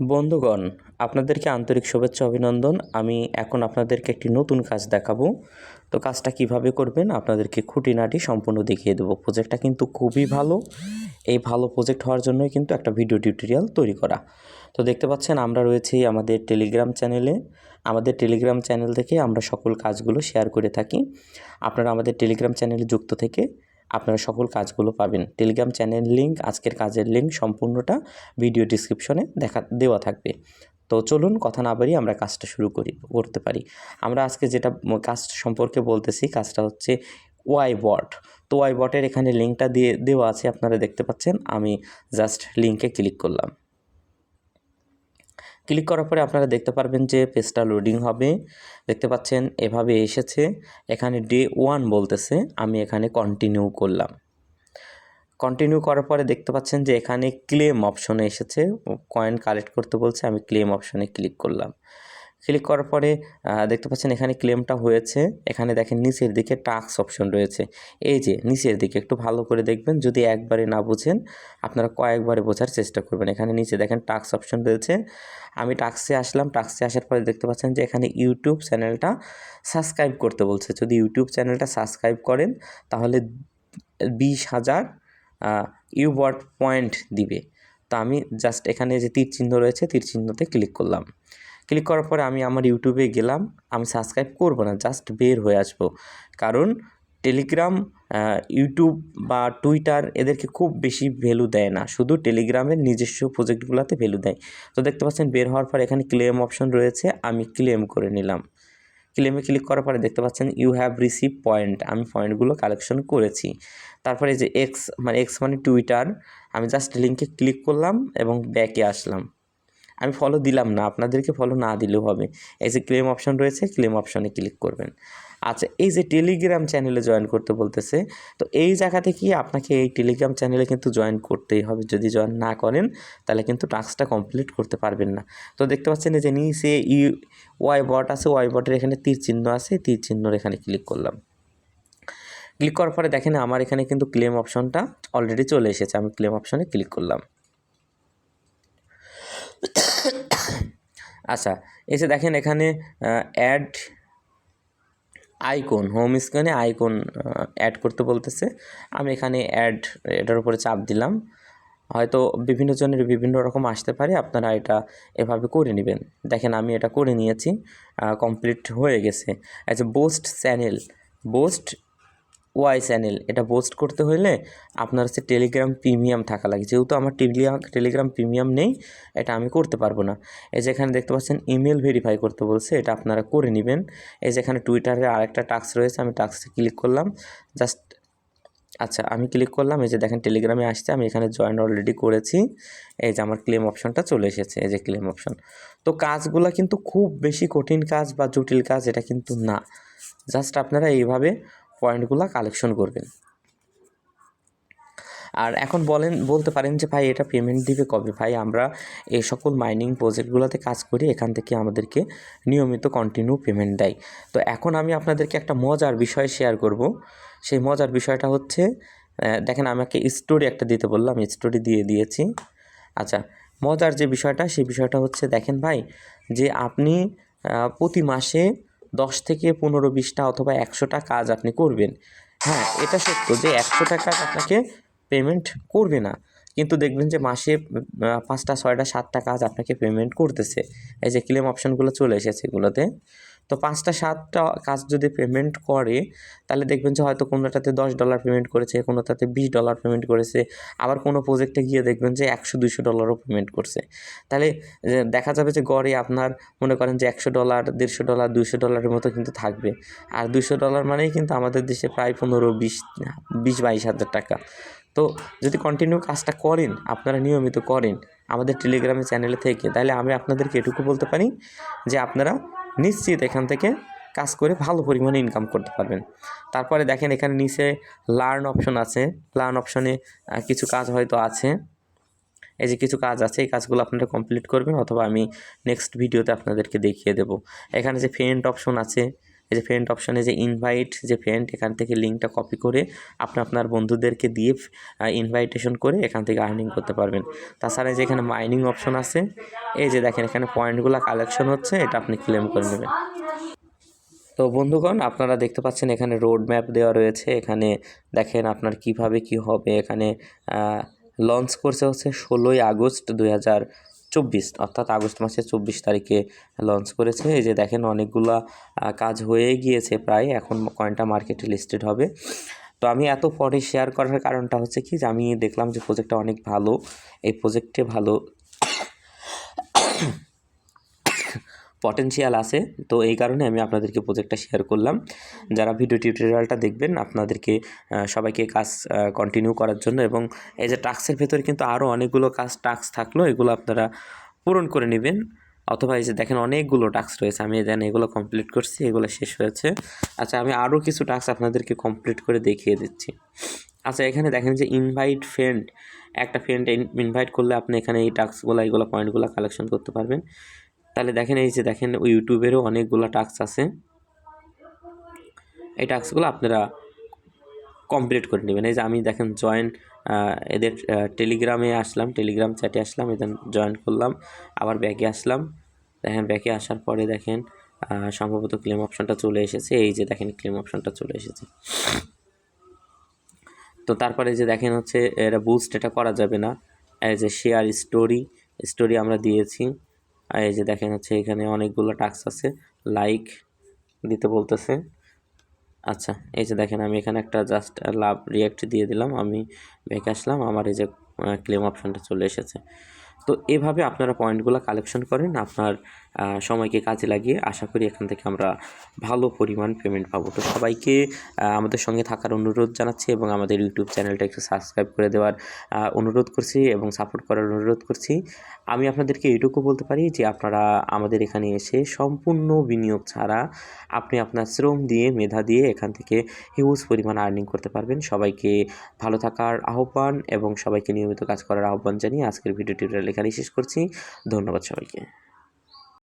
বন্ধুগণ, আপনাদেরকে আন্তরিক শুভেচ্ছা, অভিনন্দন। আমি এখন আপনাদেরকে একটি নতুন কাজ দেখাবো। তো কাজটা কীভাবে করবেন, আপনাদেরকে খুঁটিনাটি সম্পূর্ণ দেখিয়ে দেবো। প্রজেক্টটা কিন্তু খুবই ভালো। এই ভালো প্রজেক্ট হওয়ার জন্যই কিন্তু একটা ভিডিও টিউটোরিয়াল তৈরি করা। তো দেখতে পাচ্ছেন, আমরা রয়েছি আমাদের টেলিগ্রাম চ্যানেলে আমাদের টেলিগ্রাম চ্যানেল থেকে আমরা সকল কাজগুলো শেয়ার করে থাকি। আপনারা আমাদের টেলিগ্রাম চ্যানেলে যুক্ত থেকে আপনারা সকল কাজগুলো পাবেন। টেলিগ্রাম চ্যানেল লিঙ্ক আজকের কাজের লিঙ্ক সম্পূর্ণটা ভিডিও ডিসক্রিপশনে দেখা, দেওয়া থাকবে। তো চলুন কথা না বাড়ি আমরা কাজটা শুরু করি, করতে পারি। আমরা আজকে যেটা কাজ সম্পর্কে বলতেছি, কাজটা হচ্ছে ওয়াই বট তো ওয়াই বটের এখানে লিঙ্কটা দিয়ে, দেওয়া আছে, আপনারা দেখতে পাচ্ছেন। আমি জাস্ট লিঙ্কে ক্লিক করলাম। ক্লিক করার পরে আপনারা দেখতে পারবেন যে পেজটা লোডিং হবে। দেখতে পাচ্ছেন, এভাবে এসেছে। এখানে ডে ওয়ান বলতেছে, আমি এখানে কন্টিনিউ করলাম। কন্টিনিউ করার পরে দেখতে পাচ্ছেন যে এখানে ক্লেম অপশনে এসেছে। কয়েন কালেক্ট করতে বলছে, আমি ক্লেম অপশনে ক্লিক করলাম। ক্লিক করার পরে দেখতে পাচ্ছেন এখানে ক্লেমটা হয়েছে। এখানে দেখেন নিচের দিকে টাক্স অপশন রয়েছে। এই যে নিচের দিকে একটু ভালো করে দেখবেন, যদি একবারে না বুঝেন, আপনারা কয়েকবারে বোঝার চেষ্টা করবেন। এখানে নিচে দেখেন টাক্স অপশন রয়েছে। আমি টাক্সে আসলাম। টাক্সে আসার পরে দেখতে পাচ্ছেন যে এখানে ইউটিউব চ্যানেলটা সাবস্ক্রাইব করতে বলছে। যদি ইউটিউব চ্যানেলটা সাবস্ক্রাইব করেন, তাহলে বিশ হাজার ইউবট পয়েন্ট দিবে। তো আমি জাস্ট এখানে যে তীর চিহ্ন রয়েছে তীর চিহ্নতে ক্লিক করলাম। ক্লিক করার পরে আমি আমার ইউটিউবে গেলাম, আমি সাবস্ক্রাইব করব না, জাস্ট বের হয়ে আসব। কারণ টেলিগ্রাম ইউটিউব বা টুইটার এদেরকে খুব বেশি ভ্যালু দেয় না। শুধু টেলিগ্রামের নিজস্ব প্রজেক্টগুলোতে ভ্যালু দেয়। তো দেখতে পাচ্ছেন বের হওয়ার পর এখানে ক্লেম অপশন রয়েছে, আমি ক্লেম করে নিলাম। ক্লেমে ক্লিক করার পরে দেখতে পাচ্ছেন ইউ হ্যাভ রিসিভ পয়েন্ট, আমি পয়েন্টগুলো কালেকশন করেছি। তারপরে যে এক্স মানে এক্স মানে টুইটার, আমি জাস্ট লিঙ্কে ক্লিক করলাম এবং ব্যাকে আসলাম। আমি ফলো দিলাম না, আপনাদেরকে ফলো না দিলেও হবে। এই যে ক্লেম অপশন রয়েছে ক্লেম অপশনে ক্লিক করবেন। আচ্ছা এই যে টেলিগ্রাম চ্যানেলে জয়েন করতে বলতেছে, তো এই জায়গা থেকে আপনাকে এই টেলিগ্রাম চ্যানেলে কিন্তু জয়েন করতেই হবে। যদি জয়েন না করেন, তাহলে কিন্তু টাস্কটা কমপ্লিট করতে পারবেন না। তো দেখতে পাচ্ছেন যে নিচে ই ওয়াই বট আছে ওয়াই বটের এখানে তীর চিহ্ন আছে, তীর চিহ্নর এখানে ক্লিক করলাম। ক্লিক করার পরে দেখেন আমার এখানে কিন্তু ক্লেম অপশনটা অলরেডি চলে এসেছে, আমি ক্লেম অপশনে ক্লিক করলাম। আচ্ছা এসে দেখেন এখানে অ্যাড আইকন হোম স্ক্রিনে আইকন অ্যাড করতে বলতেছে। আমি এখানে অ্যাড এটার উপরে চাপ দিলাম। হয়তো বিভিন্ন জনের বিভিন্ন রকম আসতে পারে, আপনারা এটা এভাবে করে নেবেন। দেখেন আমি এটা করে নিয়েছি কমপ্লিট হয়ে গেছে। আচ্ছা boost channel boost why channel. এটা পোস্ট করতে হলে আপনার হচ্ছে টেলিগ্রাম প্রিমিয়াম থাকা লাগে। যেহেতু আমার টেলিগ্রাম টেলিগ্রাম প্রিমিয়াম নেই, এটা আমি করতে পারব না। এই যে এখানে দেখতে পাচ্ছেন, ইমেল ভেরিফাই করতে বলছে, এটা আপনারা করে নেবেন। এই যে এখানে টুইটারে আরেকটা টাস্ক রয়েছে, আমি টাস্কে ক্লিক করলাম। জাস্ট আচ্ছা আমি ক্লিক করলাম, এই যে দেখেন টেলিগ্রামে আসছে, আমি এখানে জয়েন অলরেডি করেছি। এই যে আমার ক্লেম অপশনটা চলে এসেছে, এই যে ক্লেম অপশন। তো কাজগুলো কিন্তু খুব বেশি কঠিন কাজ বা জটিল কাজ, এটা কিন্তু না। জাস্ট আপনারা এইভাবে পয়েন্টগুলো কালেকশন করবেন। আর এখন বলেন, বলতে পারেন যে, ভাই, এটা পেমেন্ট দিবে কবে? ভাই, আমরা এই সকল মাইনিং প্রজেক্টগুলোতে কাজ করি, এখান থেকে আমাদেরকে নিয়মিত কন্টিনিউ পেমেন্ট দেয়। তো এখন আমি আপনাদেরকে একটা মজার বিষয় শেয়ার করব। সেই মজার বিষয়টা হচ্ছে দেখেন আমাকে স্টোরি একটা দিতে বললাম স্টোরি দিয়ে দিয়েছি। আচ্ছা মজার যে বিষয়টা, সেই বিষয়টা হচ্ছে, দেখেন ভাই, যে আপনি প্রতি মাসে দশ থেকে পনেরো বিশটা অথবা একশোটা কাজ আপনি করবেন। হ্যাঁ এটা সত্য যে একশোটা কাজ আপনাকে পেমেন্ট করবে না। কিন্তু দেখবেন যে মাসে পাঁচটা, ছয়টা, সাতটা কাজ আপনাকে পেমেন্ট করতেছে। এই যে ক্লেম অপশানগুলো চলে এসেছে এগুলোতে। তো পাঁচটা, সাতটা কাজ যদি পেমেন্ট করে, তাহলে দেখবেন যে হয়তো কোনোটাতে দশ ডলার পেমেন্ট করেছে, কোনোটাতে বিশ ডলার পেমেন্ট করেছে। আবার কোনো প্রজেক্টে গিয়ে দেখবেন যে একশো দুশো ডলারও পেমেন্ট করছে। তাহলে দেখা যাবে যে গড়ে আপনার মনে করেন যে একশো ডলার দেড়শো ডলার দুশো ডলারের মতো কিন্তু থাকবে। আর দুশো ডলার মানেই কিন্তু আমাদের দেশে প্রায় পনেরো, বিশ বিশ, বাইশ হাজার টাকা। তো যদি কন্টিনিউ কাজটা করেন, আপনারা নিয়মিত করেন আমাদের টেলিগ্রামে চ্যানেলে থেকে, তাহলে আমি আপনাদেরকে এটুকু বলতে পারি যে আপনারা নিশ্চিত এখান থেকে কাজ করে ভালো পরিমাণে ইনকাম করতে পারবেন। তারপরে দেখেন এখানে নিচে লার্ন অপশন আছে। লার্ন অপশনে কিছু কাজ হয়তো আছে। এই যে কিছু কাজ আছে, এই কাজগুলো আপনারা কমপ্লিট করবেন অথবা আমি নেক্সট ভিডিওতে আপনাদেরকে দেখিয়ে দেব। এখানে যে ফেন্ট অপশন আছে এই যে ফ্রেন্ড অপশানে যে ইনভাইট যে ফ্রেন্ড এখান থেকে লিঙ্কটা কপি করে আপনি আপনার বন্ধুদেরকে দিয়ে ইনভাইটেশন করে এখান থেকে আর্নিং করতে পারবেন। তাছাড়া যে এখানে মাইনিং অপশন আছে, এই যে দেখেন এখানে পয়েন্টগুলো কালেকশন হচ্ছে, এটা আপনি ক্লেম করে নেবেন। তো বন্ধুগণ, আপনারা দেখতে পাচ্ছেন এখানে রোড ম্যাপ দেওয়া রয়েছে, এখানে দেখেন আপনার কীভাবে কি হবে, এখানে লঞ্চ করছে হচ্ছে ষোলোই আগস্ট দুই হাজার চব্বিশ, অর্থাৎ আগস্ট মাসের চব্বিশ তারিখে লঞ্চ করেছে। এই যে দেখেন অনেকগুলা কাজ হয়ে গিয়েছে প্রায়, এখন কয়েনটা মার্কেটে লিস্টেড হবে। তো আমি এত পরে শেয়ার করার কারণটা হচ্ছে কি যে আমি দেখলাম যে প্রোজেক্টটা অনেক ভালো, এই প্রজেক্টে ভালো। পটেনশিয়াল আছে। তো এই কারণে আমি আপনাদেরকে প্রজেক্টটা শেয়ার করলাম। যারা ভিডিও টিউটোরিয়ালটা দেখবেন, আপনাদেরকে সবাইকে কাজ কন্টিনিউ করার জন্য এবং এই যে টাস্কের ভেতরে কিন্তু আরও অনেকগুলো কাজ টাস্ক থাকল, এগুলো আপনারা পূরণ করে নেবেন। অথবা এই যে দেখেন অনেকগুলো টাস্ক রয়েছে, আমি দেন এগুলো কমপ্লিট করছি, এগুলো শেষ হয়েছে। আচ্ছা আমি আরও কিছু টাস্ক আপনাদেরকে কমপ্লিট করে দেখিয়ে দিচ্ছি। আচ্ছা এখানে দেখেন যে ইনভাইট ফ্রেন্ড একটা ফ্রেন্ড ইনভাইট করলে আপনি এখানে এই টাস্কগুলো এইগুলো পয়েন্টগুলো কালেকশন করতে পারবেন। তাহলে দেখেন এই যে দেখেন ইউটিউবেরও অনেকগুলো টাস্ক আছে। এই টাস্কগুলো আপনারা কমপ্লিট করে নেবেন। এই যে আমি দেখেন জয়েন এদের টেলিগ্রামে আসলাম টেলিগ্রাম চ্যাটে আসলাম এদের জয়েন করলাম, আবার ব্যাকে আসলাম। দেখেন ব্যাকে আসার পরে দেখেন সম্ভবত ক্লেম অপশনটা চলে এসেছে। এই যে দেখেন ক্লেম অপশনটা চলে এসেছে। তো তারপরে যে দেখেন হচ্ছে এটা বুস্ট এটা করা যাবে না। এই যে শেয়ার স্টোরি স্টোরি আমরা দিয়েছি। আর এই যে দেখেন হচ্ছে এখানে অনেকগুলো টাস্ক আছে। লাইক দিতে বলতেছে। আচ্ছা এই যে দেখেন আমি এখানে একটা জাস্ট লাভ রিয়াক্ট দিয়ে দিলাম। আমি ব্যাক আসলাম। আমার এই যে ক্লেম অপশানটা চলে এসেছে। তো এভাবে আপনারা পয়েন্টগুলো কালেকশন করেন। আপনার সময়কে কাজে লাগিয়ে আশা করি এখান থেকে আমরা ভালো পরিমাণ পেমেন্ট পাবো। তো সবাইকে আমাদের সঙ্গে থাকার অনুরোধ জানাচ্ছি এবং আমাদের ইউটিউব চ্যানেলটা একটু সাবস্ক্রাইব করে দেওয়ার অনুরোধ করছি এবং সাপোর্ট করার অনুরোধ করছি। আমি আপনাদেরকে এটুকু বলতে পারি যে আপনারা আমাদের এখানে এসে সম্পূর্ণ বিনিয়োগ ছাড়া আপনি আপনার শ্রম দিয়ে, মেধা দিয়ে এখান থেকে হিউজ পরিমাণ আর্নিং করতে পারবেন। সবাইকে ভালো থাকার আহ্বান এবং সবাইকে নিয়মিত কাজ করার আহ্বান জানিয়ে আজকের ভিডিও টিউটোরিয়াল এখানেই শেষ করছি। ধন্যবাদ সবাইকে।